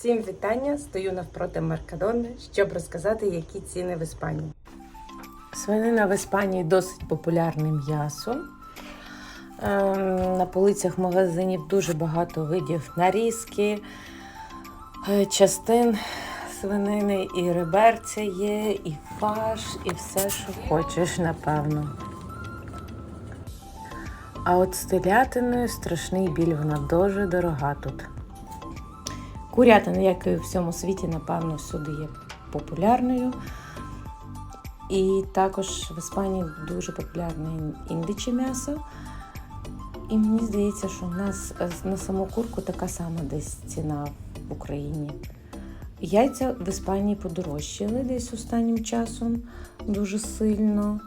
Всім вітання! Стою навпроти Меркадони, щоб розказати, які ціни в Іспанії. Свинина в Іспанії досить популярне м'ясо. Ем, На полицях магазинів дуже багато видів нарізки, е, частин свинини, і реберця є, і фарш, і все, що хочеш, напевно. А от з телятиною страшний біль, вона дуже дорога тут. Курятина, як і в всьому світі, напевно, всюди є популярною. І також в Іспанії дуже популярне індиче м'ясо. І мені здається, що в нас на саму курку така сама десь ціна в Україні. Яйця в Іспанії подорожчали десь останнім часом дуже сильно.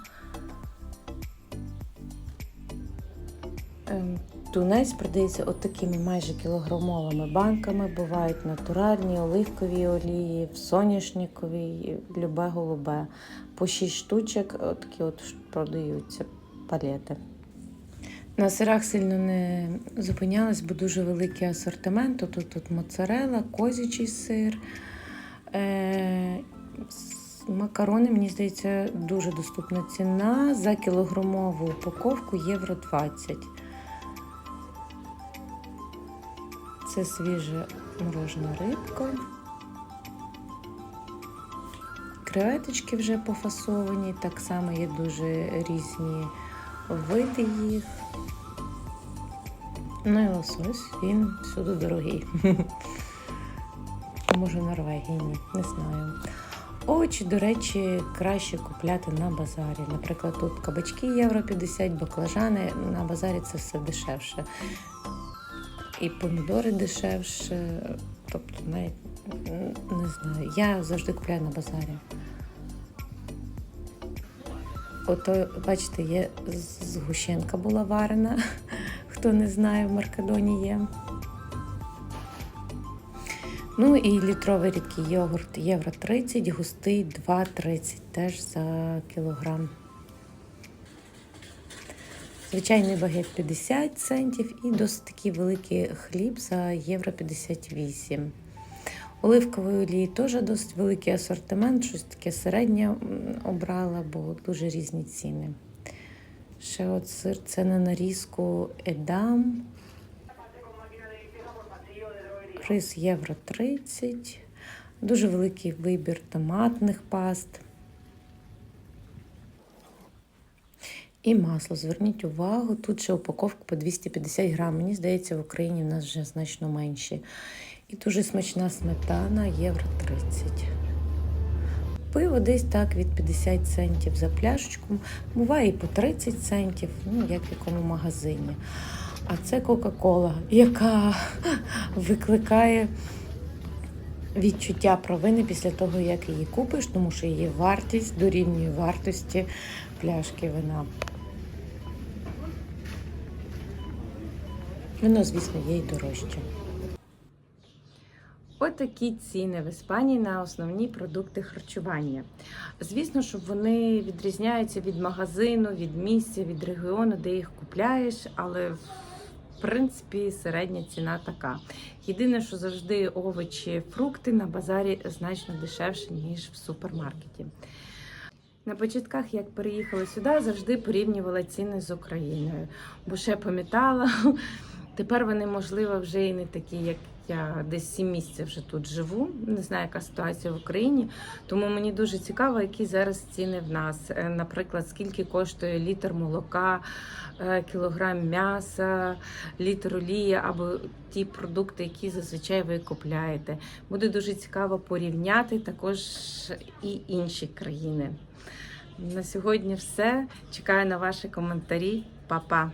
Тунець продається от такими майже кілограмовими банками. Бувають натуральні, оливкові олії, соняшникові, любе голубе. По 6 штучок от такі от продаються палети. На сирах сильно не зупинялась, бо дуже великий асортимент. Тут, тут моцарела, козячий сир. Е- макарони, мені здається, дуже доступна ціна. За кілограмову упаковку євро 20. Це свіжа морожена рибка. Креветочки вже пофасовані, так само є дуже різні види їх. Ну і лосось, він всюди дорогий. Може в Норвегії, ні, не знаю. Овочі, до речі, краще купляти на базарі. Наприклад, тут кабачки євро 50, баклажани, на базарі це все дешевше. І помідори дешевше. Тобто, навіть не знаю. Я завжди купляю на базарі. Ото, бачите, є згущенка була варена. Хто не знає, в Маркадоні є. Ну і літровий рідкий йогурт євро 30, густий 2,30 теж за кілограм. Звичайний багет 50 центів і досить такий великий хліб за євро 58. Оливкової олії теж досить великий асортимент, щось таке середнє обрала, бо дуже різні ціни. Ще от сир це на нарізку Едам. Рис євро 30. Дуже великий вибір томатних паст. І масло. Зверніть увагу, тут ще упаковка по 250 грам. Мені здається, в Україні в нас вже значно менші. І дуже смачна сметана євро 30. Пиво десь так від 50 центів за пляшечку. Буває і по 30 центів, ну як в якому магазині. А це Кока-Кола, яка викликає відчуття провини після того, як її купиш, тому що її вартість дорівнює вартості пляшки вина. Воно, звісно, є й дорожче. Отакі ціни в Іспанії на основні продукти харчування. Звісно, що вони відрізняються від магазину, від місця, від регіону, де їх купляєш, але в принципі середня ціна така. Єдине, що завжди овочі, фрукти на базарі значно дешевше, ніж в супермаркеті. На початках, як переїхала сюди, завжди порівнювала ціни з Україною, бо ще пам'ятала. Тепер вони, можливо, вже і не такі, як я десь 7 місяців вже тут живу. Не знаю, яка ситуація в Україні. Тому мені дуже цікаво, які зараз ціни в нас. Е, Наприклад, скільки коштує літр молока, е, кілограм м'яса, літр олії або ті продукти, які зазвичай ви купляєте. Буде дуже цікаво порівняти також і інші країни. На сьогодні все. Чекаю на ваші коментарі. Па-па!